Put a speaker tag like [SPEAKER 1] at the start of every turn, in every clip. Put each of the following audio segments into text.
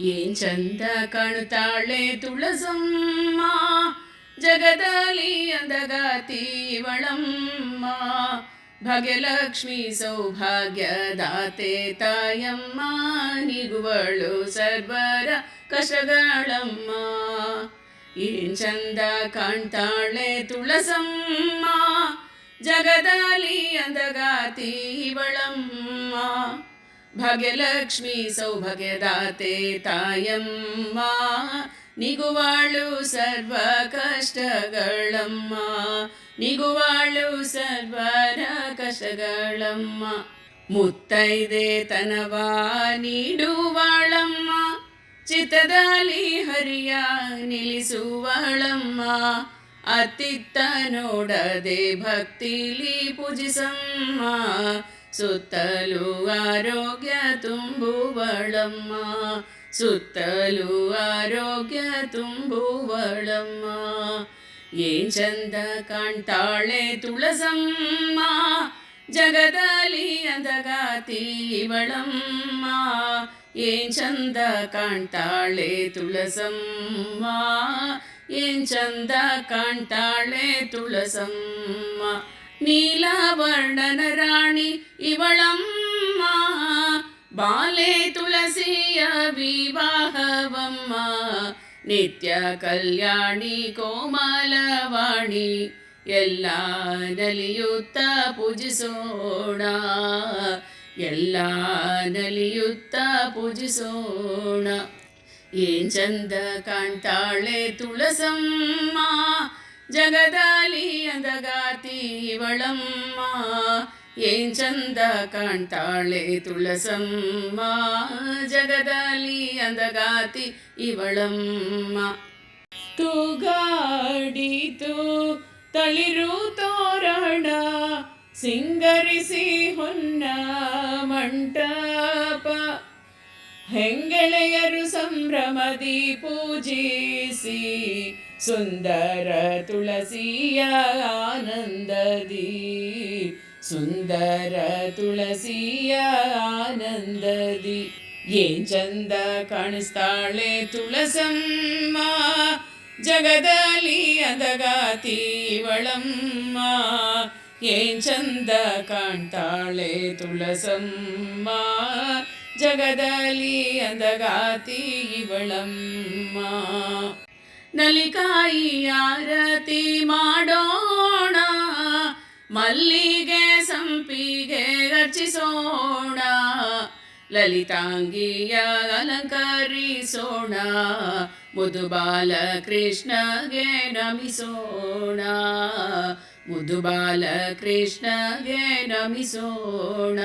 [SPEAKER 1] ಏನ್ ಚಂದ ಕಾಣುತ್ತಾಳೆ ತುಳಸಮ್ಮ, ಜಗದಲ್ಲಿ ಅಂದಗಾತೀವಳಮ್ಮ ಭಾಗ್ಯಲಕ್ಷ್ಮಿ ಸೌಭಾಗ್ಯದಾತೆ ತಾಯಮ್ಮ, ನಿಗುವಳು ಸರ್ವರ ಕಷಗಳಮ್ಮ ಏನ್ ಚಂದ ಕಾಣ್ತಾಳೆ ತುಳಸಮ್ಮ, ಜಗದಲ್ಲಿ ಅಂದಗಾತೀವಳಮ್ಮ ಭಾಗ್ಯಲಕ್ಷ್ಮಿ ಸೌಭಾಗ್ಯದಾತೆ ತಾಯಮ್ಮ ನಿಗುವಾಳು ಸರ್ವ ಕಷ್ಟಗಳಮ್ಮ ನಿಗುವಾಳು ಸರ್ವರ ಕಷ್ಟಗಳಮ್ಮ ಮುತ್ತೈದೆ ತನವ ನೀಡುವಾಳಮ್ಮ ಚಿತ್ತದಲ್ಲಿ ಹರಿಯ ನಿಲ್ಲಿಸುವಳಮ್ಮ ಅತ್ತಿತ್ತ ನೋಡದೆ ಭಕ್ತಿಲಿ ಪೂಜಿಸಮ್ಮ ಸುತ್ತಲೂ ಆರೋಗ್ಯ ತುಂಬುವಳಮ್ಮ. ಸುತ್ತಲೂ ಆರೋಗ್ಯ ತುಂಬುವಳಮ್ಮ. ಏನ್ ಚಂದ ಕಾಣ್ತಾಳೆ ತುಳಸಮ್ಮ. ಜಗದಲ್ಲಿ ಅಂದಗಾತೀವಳಮ್ಮ ಏನ್ ಚಂದ ಕಾಣ್ತಾಳೆ ತುಳಸಮ್ಮ. ಏನ್ ಚಂದ ಕಾಣ್ತಾಳೆ ತುಳಸಮ್ಮ. ನೀಲವರ್ಣನ ರಾಣಿ ಇವಳಮ್ಮ ಬಾಲೆ ತುಳಸಿಯ ವಿವಾಹವಮ್ಮ ನಿತ್ಯ ಕಲ್ಯಾಣಿ ಕೋಮಲವಾಣಿ ಎಲ್ಲ ನಲಿಯುತ್ತ ಪೂಜಿಸೋಣ ಎಲ್ಲ ನಲಿಯುತ್ತ ಪೂಜಿಸೋಣ ಏನ್ ಚಂದ ಕಾಣ್ತಾಳೆ ತುಳಸಮ್ಮ ಜಗದಲ್ಲಿ ಅಂದಗಾತೀವಳಮ್ಮ ಏನ್ ಚಂದ ಕಾಣ್ತಾಳೆ ತುಳಸಮ್ಮ. ಜಗದಾಲಿ ಅಂದಗಾತಿ ಇವಳಮ್ಮ. ತೂಗಾಡಿತು, ತಳಿರು ತೋರಣ, ಸಿಂಗರಿಸಿ ಹೊನ್ನ ಮಂಟಪ. ಹೆಂಗೆಳೆಯರು ಸಂಭ್ರಮದಿ ಪೂಜಿಸಿ, ಸುಂದರ ತುಳಸಿಯ ಆನಂದದಿ. ಸುಂದರ ತುಳಸಿಯ ಆನಂದದಿ. ಏನ್ ಚಂದ ಕಾಣಿಸ್ತಾಳೆ ತುಳಸಮ್ಮ, ಜಗದಲ್ಲಿ ಅದಗಾತೀವಳಮ್ಮ ಏನ್ ಚಂದ ಕಾಣ್ತಾಳೆ ತುಳಸಮ್ಮ ಜಗದಲ್ಲಿ ಅಂದಗಾತಿ ಇವಳಮ್ಮ. ನಲಿಕಾಯಿ ಆರತಿ ಮಾಡೋಣ, ಮಲ್ಲಿಗೆ ಸಂಪಿಗೆ ರಚಿಸೋಣ, ಲಲಿತಾಂಗಿಯ ಅಲಂಕರಿಸೋಣ, ಮುದುಬಾಲ ಕೃಷ್ಣಗೆ ನಮಿಸೋಣ, ಮುದುಬಾಲ ಕೃಷ್ಣಗೆ ನಮಿಸೋಣ.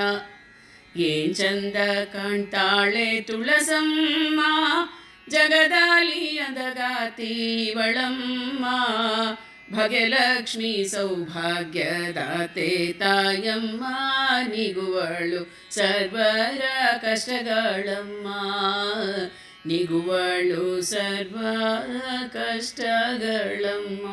[SPEAKER 1] ಏನ್ ಚಂದ ಕಾಣ್ತಾಳೆ ತುಳಸಮ್ಮ ಜಗದಲ್ಲಿ ಅದಗಾತೀವಳಮ್ಮ ಭಗ್ಯಲಕ್ಷ್ಮಿ ಸೌಭಾಗ್ಯದಾತೆ ತಾಯಮ್ಮ ನಿಗುವಳು ಸರ್ವರ ಕಷ್ಟಗಳಮ್ಮ ನಿಗುವಳು ಸರ್ವ ಕಷ್ಟಗಳಮ್ಮ